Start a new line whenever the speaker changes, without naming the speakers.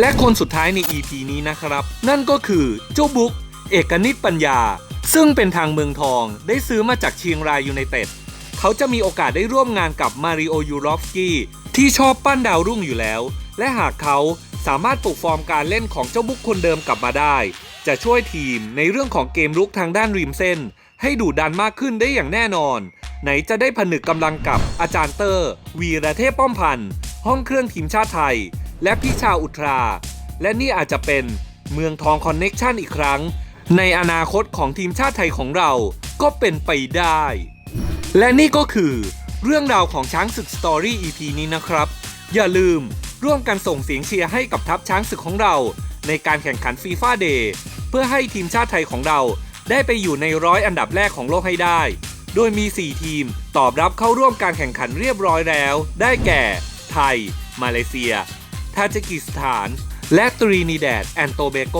และคนสุดท้ายใน EP นี้นะครับ นั่นก็คือเจ้าบุ๊กเอกนิตปัญญา ซึ่งเป็นทางเมืองทองได้ซื้อมาจากเชียงรายยูไนเต็ดเขาจะมีโอกาสได้ร่วมงานกับมาริโอยูรอฟสกี้ที่ชอบปั้นดาวรุ่งอยู่แล้ว และหากเขาสามารถปลุกฟอร์มการเล่นของเจ้าบุคคนเดิมกลับมาได้ จะช่วยทีมในเรื่องของเกมรุกทางด้านริมเส้น ให้ดุดันมากขึ้นได้อย่างแน่นอน ไหนจะได้ผนึกกำลังกับอาจารย์เตอร์ วีระเทพป้อมพันธ์ห้องเครื่องทีมชาติไทย และพี่ชาอุทรา และนี่อาจจะเป็นเมืองทองคอนเน็กชันอีกครั้ง ในอนาคตของทีมชาติไทยของเราก็เป็นไปได้ และนี่ก็คือเรื่องราวของช้างศึกสตอรี่ EP นี้นะครับ อย่าลืมร่วมกันส่งเสียงเชียร์ให้กับทัพช้างศึกของเรา ในการแข่งขันฟีฟ่าเดย์เพื่อให้ทีมชาติไทยของเราได้ไปอยู่ในร้อยอันดับแรกของโลกให้ได้ โดยมี 4 ทีมตอบรับเข้าร่วมการแข่งขันเรียบร้อยแล้ว ได้แก่ ไทย มาเลเซีย ทาจิกิสถาน และตรีนิแดดแอนโตเบโก